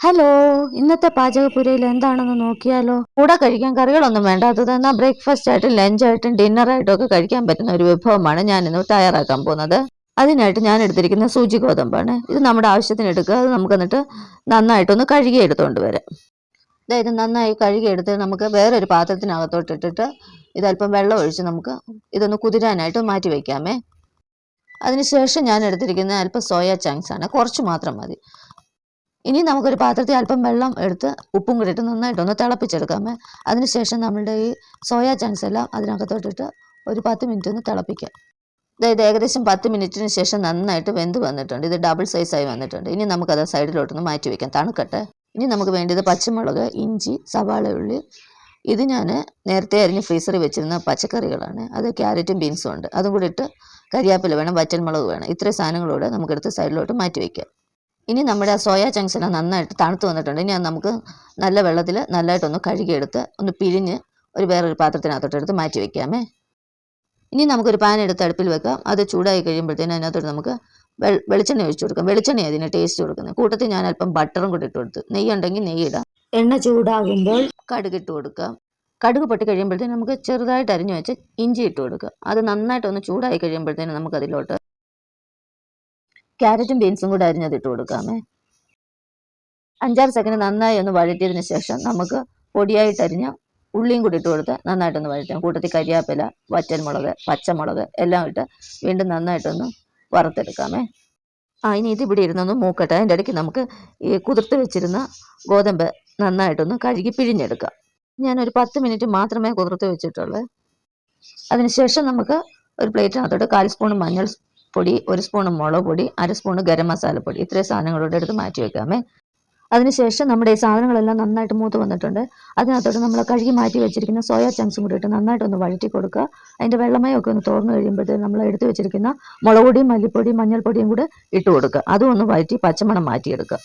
Hello ഇന്നത്തെ പാചകപ്പുരയിൽ എന്താണെന്ന് നോക്കിയാലോ? കൂടെ കഴിക്കാൻ കറികളൊന്നും വേണ്ട. അത് തന്നെ ബ്രേക്ക്ഫാസ്റ്റ് ആയിട്ടും ലഞ്ചായിട്ടും ഡിന്നറായിട്ടും ഒക്കെ കഴിക്കാൻ പറ്റുന്ന ഒരു വിഭവമാണ് ഞാൻ ഇന്ന് തയ്യാറാക്കാൻ പോകുന്നത്. അതിനായിട്ട് ഞാൻ എടുത്തിരിക്കുന്ന സൂചി ഗോതമ്പാണ്. ഇത് നമ്മുടെ ആവശ്യത്തിന് എടുക്കുക. അത് നമുക്ക് എന്നിട്ട് നന്നായിട്ടൊന്ന് കഴുകി എടുത്തുകൊണ്ട് വരാം. അതായത് നന്നായി കഴുകി കഴുകിയെടുത്ത് നമുക്ക് വേറൊരു പാത്രത്തിനകത്തോട്ട് ഇട്ടിട്ട് ഇതല്പം വെള്ളം ഒഴിച്ച് നമുക്ക് ഇതൊന്ന് കുതിരാനായിട്ട് മാറ്റി വയ്ക്കാമേ അതിനുശേഷം ഞാൻ എടുത്തിരിക്കുന്ന അല്പം സോയ ചങ്ക്സ് ആണ്. കുറച്ച് മാത്രം മതി. ഇനി നമുക്കൊരു പാത്രത്തിൽ അല്പം വെള്ളം എടുത്ത് ഉപ്പും കൂടി ഇട്ട് നന്നായിട്ടൊന്ന് തിളപ്പിച്ചെടുക്കാമേ. അതിനുശേഷം നമ്മളുടെ ഈ സോയാ ചങ്ക്സ് എല്ലാം അതിനകത്തോട്ടിട്ട് ഒരു പത്ത് മിനിറ്റ് ഒന്ന് തിളപ്പിക്കാം. അതായത് ഏകദേശം പത്ത് മിനിറ്റിന് ശേഷം നന്നായിട്ട് വെന്ത് വന്നിട്ടുണ്ട്. ഇത് ഡബിൾ സൈസായി വന്നിട്ടുണ്ട്. ഇനി നമുക്കത് സൈഡിലോട്ടൊന്ന് മാറ്റി വയ്ക്കാം തണുക്കട്ടെ. ഇനി നമുക്ക് വേണ്ടത് പച്ചമുളക് ഇഞ്ചി സവാള ഉള്ളി. ഇത് ഞാൻ നേരത്തെ അരിഞ്ഞ് ഫ്രീസറിൽ വെച്ചിരുന്ന പച്ചക്കറികളാണ്. അത് ക്യാരറ്റും ബീൻസും ഉണ്ട്. അതും കൂടി ഇട്ട് കരിയാപ്പില വേണം വറ്റൽമുളക് വേണം. ഇത്രയും സാധനങ്ങളൂടെ നമുക്കെടുത്ത് സൈഡിലോട്ട് മാറ്റി വയ്ക്കാം ഇനി നമ്മുടെ ആ സോയാ ചങ്ക്സിനെ നന്നായിട്ട് തണുത്ത് വന്നിട്ടുണ്ട്. ഇനി അത് നമുക്ക് നല്ല വെള്ളത്തിൽ നല്ലതായിട്ടൊന്ന് കഴുകിയെടുത്ത് ഒന്ന് പിഴിഞ്ഞ് ഒരു വേറൊരു പാത്രത്തിനകത്തോട്ട് എടുത്ത് മാറ്റി വെക്കാമേ. ഇനി നമുക്കൊരു പാൻ എടുത്ത് അടുപ്പിൽ വെക്കാം. അത് ചൂടായി കഴിയുമ്പോഴത്തേനും അതിനകത്തോട്ട് നമുക്ക് വെ വെളിച്ചെണ്ണ ഒഴിച്ചു കൊടുക്കാം. വെളിച്ചെണ്ണ അതിന് ടേസ്റ്റ് കൊടുക്കുന്നത്. കൂട്ടത്തിൽ ഞാൻ അല്പം ബട്ടറും കൂടി ഇട്ട് കൊടുത്ത് നെയ്യ് ഉണ്ടെങ്കിൽ നെയ്യ് ഇടാം. എണ്ണ ചൂടാകുമ്പോൾ കടുക് ഇട്ട് കൊടുക്കാം. കടുക് പൊട്ടി കഴിയുമ്പോഴത്തേനും നമുക്ക് ചെറുതായിട്ട് അരിഞ്ഞു വെച്ച് ഇഞ്ചി ഇട്ട് കൊടുക്കുക അത് നന്നായിട്ട് ഒന്ന് ചൂടായി കഴിയുമ്പോഴത്തേനും നമുക്ക് അതിലോട്ട് ക്യാരറ്റും ബീൻസും കൂടെ അരിഞ്ഞത് ഇട്ട് കൊടുക്കാമേ. അഞ്ചാറ് സെക്കൻഡ് നന്നായി ഒന്ന് വഴറ്റിയതിന് ശേഷം നമുക്ക് പൊടിയായിട്ട് അരിഞ്ഞ ഉള്ളിയും കൂടി ഇട്ട് കൊടുത്ത് നന്നായിട്ടൊന്ന് വഴറ്റാം. കൂട്ടത്തിൽ കരിയാപ്പില വറ്റൻമുളക് പച്ചമുളക് എല്ലാം ഇട്ട് വീണ്ടും നന്നായിട്ടൊന്ന് വറുത്തെടുക്കാമേ. ആ ഇനി ഇത് ഇവിടെ ഇരുന്നൊന്ന് മൂക്കട്ടെ. അതിന്റെ ഇടയ്ക്ക് നമുക്ക് ഈ കുതിർത്ത് വെച്ചിരുന്ന ഗോതമ്പ് നന്നായിട്ടൊന്ന് കഴുകി പിഴിഞ്ഞെടുക്കാം. ഞാനൊരു പത്ത് മിനിറ്റ് മാത്രമേ കുതിർത്ത് വെച്ചിട്ടുള്ളൂ. അതിനുശേഷം നമുക്ക് ഒരു പ്ലേറ്റിനകത്തോട്ട് കാൽ സ്പൂൺ മഞ്ഞൾ പൊടി ഒരു സ്പൂൺ മുളക് പൊടി അര സ്പൂൺ ഗരം മസാല പൊടി. ഇത്രയും സാധനങ്ങളോട് എടുത്ത് മാറ്റി വെക്കാമേ. അതിനുശേഷം നമ്മുടെ ഈ സാധനങ്ങളെല്ലാം നന്നായിട്ട് മൂത്ത് വന്നിട്ടുണ്ട്. അതിനകത്തോട്ട് നമ്മൾ കഴുകി മാറ്റി വെച്ചിരിക്കുന്ന സോയാ ചങ്ക്സും കൂടി ഇട്ട് നന്നായിട്ടൊന്ന് വഴറ്റി കൊടുക്കുക. അതിന്റെ വെള്ളമയൊക്കെ ഒന്ന് തോർന്നു കഴിയുമ്പോഴത്തേക്കും നമ്മൾ എടുത്തു വെച്ചിരിക്കുന്ന മുളക് പൊടിയും മല്ലിപ്പൊടിയും മഞ്ഞൾപ്പൊടിയും കൂടെ ഇട്ട് കൊടുക്കുക. അതും ഒന്ന് വഴറ്റി പച്ചമണം മാറ്റിയെടുക്കുക.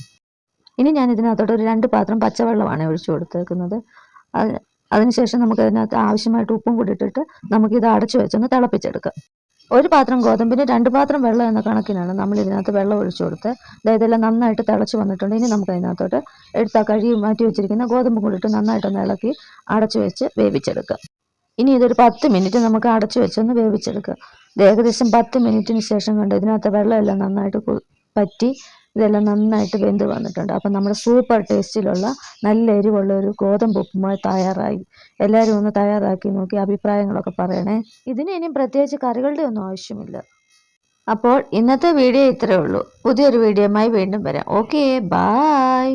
ഇനി ഞാൻ ഇതിനകത്തോട്ട് ഒരു രണ്ട് പാത്രം പച്ചവെള്ളമാണ് ഒഴിച്ചു കൊടുത്തേക്കുന്നത്. അതിനുശേഷം നമുക്ക് അതിനകത്ത് ആവശ്യമായിട്ട് ഉപ്പും കൂടി ഇട്ടിട്ട് നമുക്കിത് അടച്ചു വെച്ചൊന്ന് തിളപ്പിച്ചെടുക്കാം. ഒരു പാത്രം ഗോതമ്പിന് രണ്ട് പാത്രം വെള്ളം എന്ന കണക്കിനാണ് നമ്മൾ ഇതിനകത്ത് വെള്ളം ഒഴിച്ചു കൊടുത്ത് അതായത് എല്ലാം നന്നായിട്ട് തിളച്ച് വന്നിട്ടുണ്ട്. ഇനി നമുക്ക് അതിനകത്തോട്ട് എടുത്ത കഴുകി മാറ്റി വെച്ചിരിക്കുന്ന ഗോതമ്പ് കൂടിയിട്ട് നന്നായിട്ടൊന്ന് ഇളക്കി അടച്ചു വെച്ച് വേവിച്ചെടുക്കുക. ഇനി ഇതൊരു പത്ത് മിനിറ്റ് നമുക്ക് അടച്ചു വെച്ചൊന്ന് വേവിച്ചെടുക്കുക. ഏകദേശം പത്ത് മിനിറ്റിന് ശേഷം കണ്ട് ഇതിനകത്ത് വെള്ളമെല്ലാം നന്നായിട്ട് പറ്റി ഇതെല്ലാം നന്നായിട്ട് വെന്ത് വന്നിട്ടുണ്ട്. അപ്പം നമ്മുടെ സൂപ്പർ ടേസ്റ്റിലുള്ള നല്ല എരിവുള്ള ഒരു ഗോതമ്പ് ഉപ്പുമായി തയ്യാറായി. എല്ലാവരും ഒന്ന് തയ്യാറാക്കി നോക്കി അഭിപ്രായങ്ങളൊക്കെ പറയണേ. ഇതിന് ഇനി പ്രത്യേകിച്ച് കറികളുടെ ഒന്നും ആവശ്യമില്ല. അപ്പോൾ ഇന്നത്തെ വീഡിയോ ഇത്രയേ ഉള്ളൂ. പുതിയൊരു വീഡിയോയുമായി വീണ്ടും വരാം. Okay bye